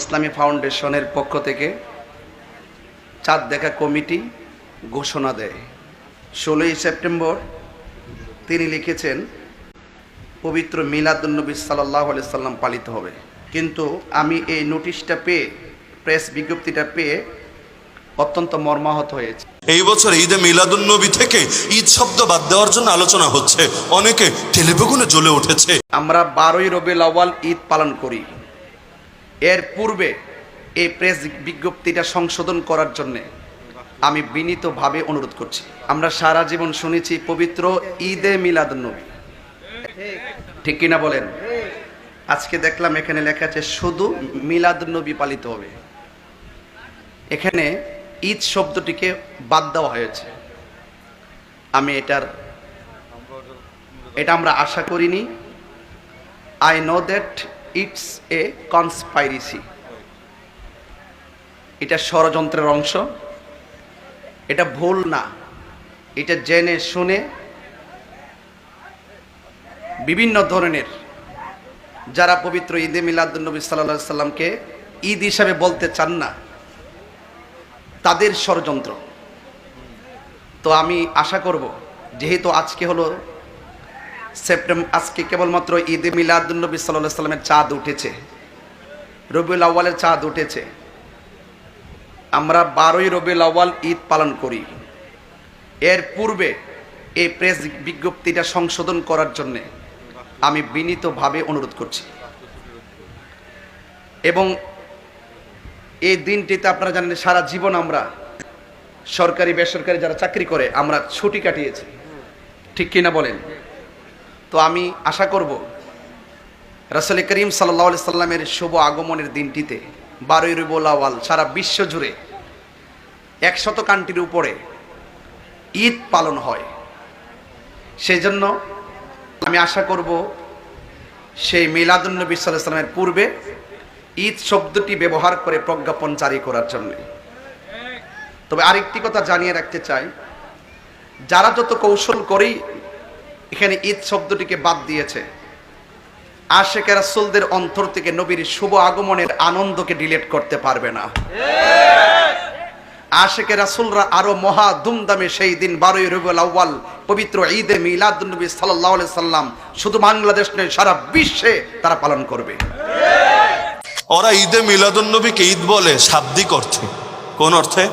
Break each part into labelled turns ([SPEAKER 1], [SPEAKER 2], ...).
[SPEAKER 1] ইসলামী ফাউন্ডেশনের পক্ষ থেকে চাঁদ দেখা কমিটি ঘোষণা দেয়। ষোলোই সেপ্টেম্বর তিনি লিখেছেন পবিত্র মিলাদুন্নবী সাল্লাহ সাল্লাম পালিত হবে। কিন্তু আমি এই নোটিশটা পেয়ে প্রেস বিজ্ঞপ্তিটা পেয়ে অত্যন্ত মর্মাহত হয়েছে।
[SPEAKER 2] এই বছর ঈদে মিলাদুন্নবী থেকে ঈদ শব্দ বাদ দেওয়ার জন্য আলোচনা হচ্ছে। অনেকে টেলিভিশনে জ্বলে উঠেছে।
[SPEAKER 1] আমরা বারোই রবিউল আউয়াল ঈদ পালন করি। এর পূর্বে এই প্রেস বিজ্ঞপ্তিটা সংশোধন করার জন্যে আমি বিনীতভাবে অনুরোধ করছি। আমরা সারা জীবন শুনেছি পবিত্র ঈদে মিলাদুন্নবী ঠিক কিনা বলেন? আজকে দেখলাম এখানে লেখা আছে, শুধু মিলাদুন্নবী পালিত হবে। এখানে ঈদ শব্দটিকে বাদ দেওয়া হয়েছে। আমি এটার, এটা আমরা আশা করিনি। I know that it's a conspiracy এটা ষড়যন্ত্রের অংশ। এটা ভুল না। এটা জেনে শুনে বিভিন্ন ধরনের যারা পবিত্র ঈদে মিলাদুলনবী সাল্লা সাল্লামকে ঈদ হিসাবে বলতে চান না, তাদের ষড়যন্ত্র। তো আমি আশা করব, যেহেতু আজকে হলো সেপ্টেম্বর, আজকে কেবলমাত্র ঈদে মিলাদুলনবী সাল্লাহ সাল্লামের চাঁদ উঠেছে। রবিউল আউ্বালের চাঁদ উঠেছে। আমরা বারোই রবিউল আউ্বাল ঈদ পালন করি। এর পূর্বে এই প্রেস বিজ্ঞপ্তিটা সংশোধন করার জন্যে আমি বিনীতভাবে অনুরোধ করছি। এবং এই দিনটিতে আপনারা জানেন সারা জীবন আমরা সরকারি, বেসরকারি যারা চাকরি করে, আমরা ছুটি কাটিয়েছি। ঠিক কিনা বলেন? তো আমি আশা করব রাসুল করিম সাল্লা সাল্লামের শুভ আগমনের দিনটিতে বারোই আওয়াল সারা বিশ্ব জুড়ে একশত কান্ট্রির উপরে ঈদ পালন হয়। সেই জন্য আমি আশা করব সেই মিলাদুন্নবী সাল্লাহ সাল্লামের পূর্বে ঈদ শব্দটি ব্যবহার করে প্রজ্ঞাপন জারি করার জন্য। তবে আরেকটি কথা জানিয়ে রাখতে চাই, যারা যত কৌশল করেই এখানে ঈদ শব্দটিকে বাদ দিয়েছে। আশেকের রাসূলদের অন্তর থেকে নবীর শুভ আগমনের আনন্দকে ডিলেট করতে পারবে না। আশেকের রাসূলরা আরও মহা দুমদামে সেই দিন বারোই রবিউল আউয়াল পবিত্র ঈদে মিলাদুন্নবী সাল্লাল্লাহু আলাইহি সাল্লাম শুধু বাংলাদেশ নয়, সারা বিশ্বে তারা পালন করবে।
[SPEAKER 2] ওরা ঈদে মিলাদুন্নবীকে ঈদ বলে শাব্দিক অর্থে। কোন অর্থে?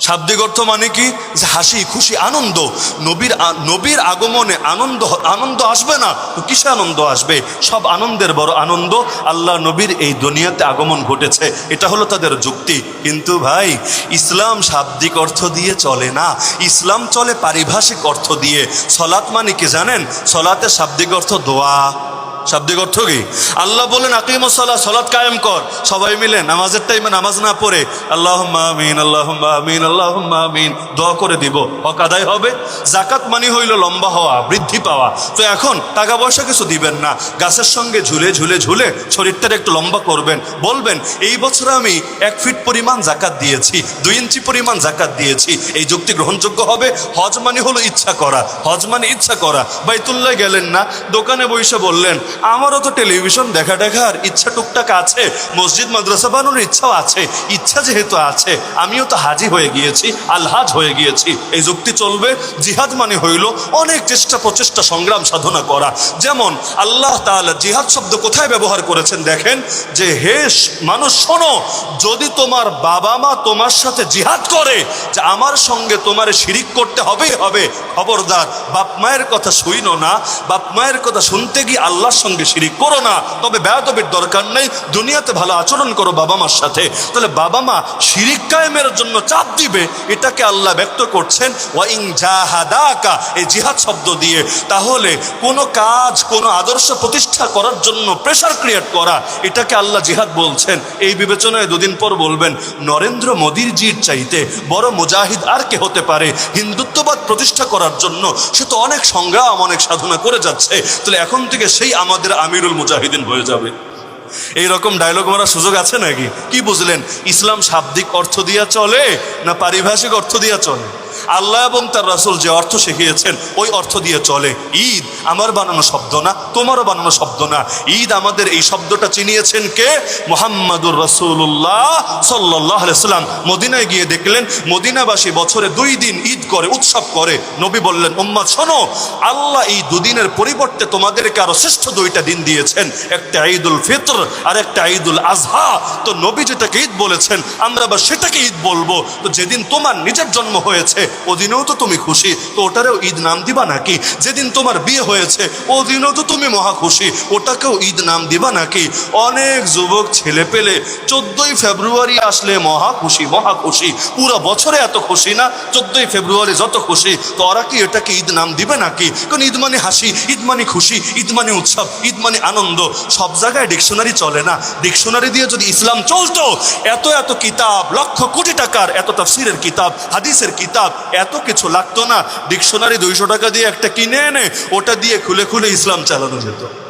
[SPEAKER 2] শাব্দিক অর্থ মানে কি? যে হাসি, খুশি, আনন্দ। নবীর নবীর আগমনে আনন্দ আনন্দ আসবে না? তো কিসে আনন্দ আসবে? সব আনন্দের বড় আনন্দ আল্লাহ নবীর এই দুনিয়াতে আগমন ঘটেছে। এটা হলো তাদের যুক্তি। কিন্তু ভাই, ইসলাম শাব্দিক অর্থ দিয়ে চলে না। ইসলাম চলে পারিভাষিক অর্থ দিয়ে। সলাৎ মানে কি জানেন? সলাতে শাব্দিক অর্থ দোয়া। শাব্দিক অর্থ কি? আল্লাহ বলেন, আকিম সালাহ সলাৎ কায়েম কর। সবাই মিলে নামাজের টাইমে নামাজ না পড়ে আল্লাহ আমিন আল্লাহ আমিন আল্লাহ আমিন দোয়া করে দিব। হক আদায় হবে। জাকাত মানি হইল লম্বা হওয়া, বৃদ্ধি পাওয়া। তো এখন টাকা পয়সা কিছু দিবেন না। গাছের সঙ্গে ঝুলে ঝুলে ঝুলে শরীরটার একটু লম্বা করবেন। বলবেন, এই বছর আমি এক ফিট পরিমাণ জাকাত দিয়েছি, দুই ইঞ্চি পরিমাণ জাকাত দিয়েছি। এই যুক্তি গ্রহণযোগ্য হবে? হজ মানে হলো ইচ্ছা করা। হজ মানে ইচ্ছা করা। বাইতুল্লাহ গেলেন না, দোকানে বসে বললেন আমারও তো টেলিভিশন দেখা দেখার ইচ্ছা টুকটাক আছে, মসজিদ, মাদ্রাসা বানানোর ইচ্ছাও আছে, ইচ্ছা যেহেতু আছে, আমিও তো হাজি হয়ে গিয়েছি আলহাজ হয়ে গিয়েছি, এই যুক্তি চলবে, জিহাদ মানে হইল অনেক চেষ্টা প্রচেষ্টা সংগ্রাম সাধনা করা। যেমন আল্লাহ তাআলা জিহাদ শব্দ কোথায় ব্যবহার করেছেন দেখেন, যে হে মানুষ শোনো, যদি তোমার বাবা মা তোমার সাথে জিহাদ করে, যে আমার সঙ্গে তোমার শিরিক করতে হবেই হবে, খবরদার, বাপ মায়ের কথা শুইনো না, বাপ মায়ের কথা শুনতে গিয়ে আল্লাহর সঙ্গে শিরিক করো না। তবে বেয়াদবির দরকার নেই। দুনিয়াতে ভালো আচরণ করো বাবা মার সাথে। তাহলে বাবা মা শিরিক কায়েমের জন্য চাপ দিবে। এটাকে আল্লাহ ব্যক্ত করছেন, ওয়াইং জাহাদাকা, এই জিহাদ শব্দ দিয়ে। তাহলে কোনো কাজ, কোনো আদর্শ প্রতিষ্ঠা করার জন্য প্রেশার ক্রিয়েট করা, এটাকে আল্লাহ জিহাদ বলছেন। এই বিবেচনায় দুদিন পর বলবেন, নরেন্দ্র মোদীর জির চাইতে বড় মুজাহিদ আর কে হতে পারে? হিন্দুত্ববাদ প্রতিষ্ঠা করার জন্য সে তো অনেক সংগ্রাম, অনেক সাধনা করে যাচ্ছে। তাহলে এখন থেকে সেই আমাদের আমিরুল মুজাহিদিন হয়ে যাবে। এই রকম ডায়লগ মারার সুযোগ আছে নাকি? কি বুঝলেন? ইসলাম শাব্দিক অর্থ দিয়া চলে না পারিভাষিক অর্থ দিয়া চলে? আল্লাহ এবং তার রাসূল যে অর্থ শিখিয়েছেন, ওই অর্থ দিয়ে চলে। ঈদ আমার বানানো শব্দ না, তোমারও বানানো শব্দ না। ঈদ আমাদের এই শব্দটা চিনিয়েছেন কে? মোহাম্মদুর রসুল্লাহ সাল্লাহ সাল্লাম। মদিনায় গিয়ে দেখলেন, মদিনাবাসী বছরে দুই দিন ঈদ করে, উৎসব করে। নবী বললেন উম্মা শোনো, আল্লাহ এই দুদিনের পরিবর্তে তোমাদেরকে আরও শ্রেষ্ঠ দুইটা দিন দিয়েছেন। একটা ঈদুল ফিতর আর একটা ঈদুল আজহা। তো নবী যেটাকে ঈদ বলেছেন, আমরা আবার সেটাকে ঈদ বলব। তো যেদিন তোমার নিজের জন্ম হয়েছে ওদিনেও তো তুমি খুশি। তো ওটারেও ঈদ নাম দিবা নাকি? যেদিন তোমার বিয়ে হয়েছে, ওদিনেও তো তুমি মহা খুশি। ওটাকেও ঈদ নাম দিবা নাকি? অনেক যুবক ছেলে পেলে চোদ্দই ফেব্রুয়ারি আসলে মহা খুশি মহা খুশি। পুরো বছরে এত খুশি না, চোদ্দই ফেব্রুয়ারি যত খুশি। তো ওরা কি এটাকে ঈদ নাম দিবে নাকি? কারণ ঈদ মানে হাসি, ঈদ মানে খুশি, ঈদ মানে উৎসব, ঈদ মানে আনন্দ। সব জায়গায় ডিকশনারি চলে না। ডিকশনারি দিয়ে যদি ইসলাম চলতো, এত এত কিতাব, লক্ষ কোটি টাকার এত তাফসিরের কিতাব, হাদিসের কিতাব এত কিছু লাগতো না? ডিকশনারি দুইশো টাকা দিয়ে একটা কিনে এনে ওটা দিয়ে খুলে খুলে ইসলাম চালানো যেত।